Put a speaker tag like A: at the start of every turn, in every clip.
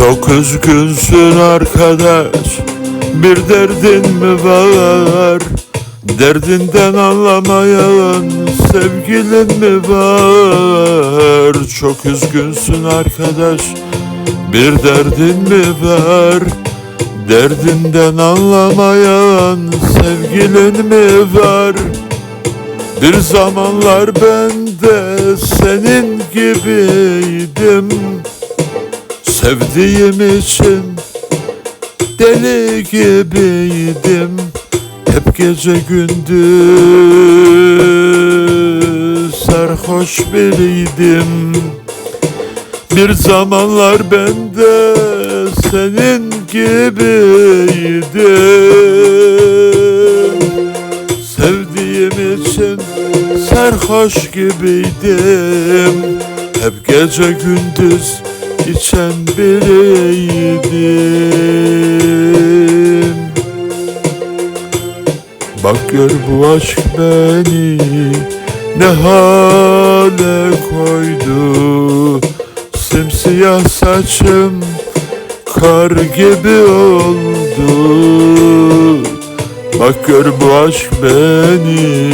A: Çok üzgünsün arkadaş Bir derdin mi var? Derdinden anlamayan sevgilin mi var? Çok üzgünsün arkadaş Bir derdin mi var? Derdinden anlamayan sevgilin mi var? Bir zamanlar ben de senin gibiydim Sevdiğim için deli gibiydim. Hep gece gündüz sarhoş biriydim. Bir zamanlar ben de senin gibiydim. Sevdiğim için sarhoş gibiydim. Hep gece gündüz içen biriydim. Bak gör bu aşk beni ne hale koydu. Simsiyah saçım kar gibi oldu. Bak gör bu aşk beni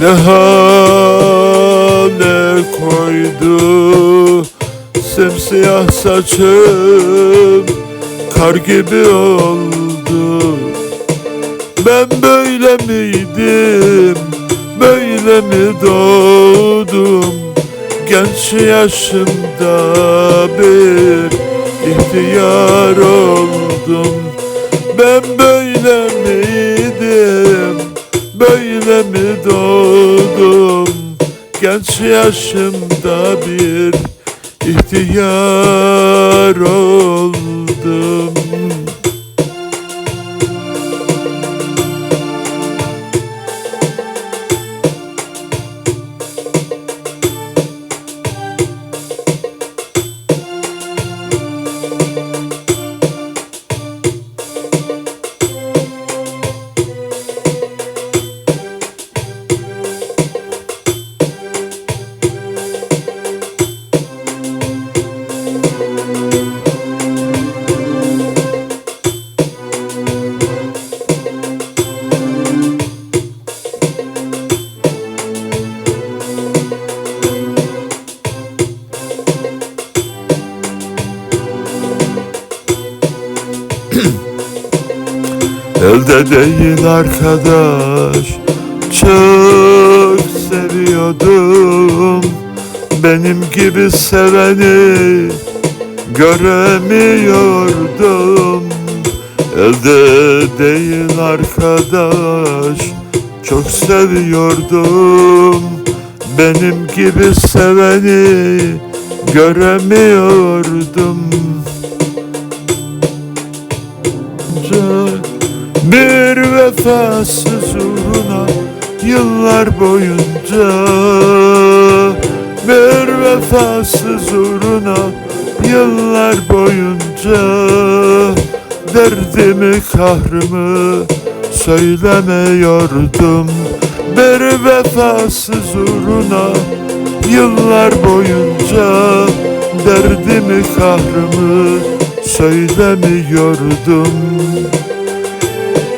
A: ne hale koydu Simsiyah saçım kar gibi oldu. Ben böyle miydim, böyle mi doğdum? Genç yaşımda bir ihtiyar oldum. Ben böyle miydim, böyle mi doğdum? Genç yaşımda bir ihtiyar oldum Elde değil arkadaş Çok seviyordum. Benim gibi seveni Göremiyordum. Elde değil arkadaş Çok seviyordum. Benim gibi seveni Göremiyordum vefasız uğruna yıllar boyunca Bir vefasız uğruna yıllar boyunca Derdimi kahrımı söylemiyordum. Bir vefasız uğruna yıllar boyunca Derdimi kahrımı söylemiyordum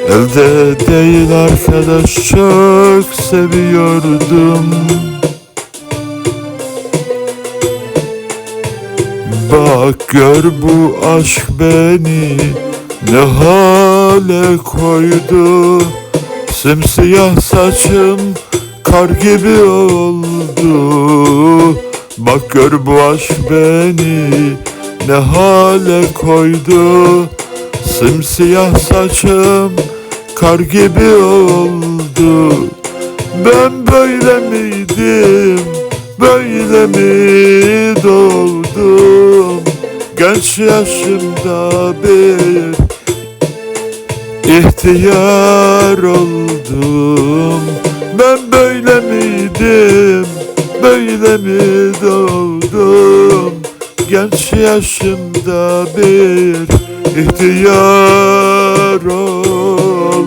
A: Elde değil arkadaş çok seviyordum. Bak gör bu aşk beni ne hale koydu. Simsiyah saçım kar gibi oldu. Bak gör bu aşk beni ne hale koydu. Simsiyah saçım kar gibi oldu. Ben böyle miydim, böyle mi doğdum Genç yaşımda bir ihtiyar oldum. Ben böyle miydim, böyle mi doğdum Genç yaşımda bir ihtiyar oldum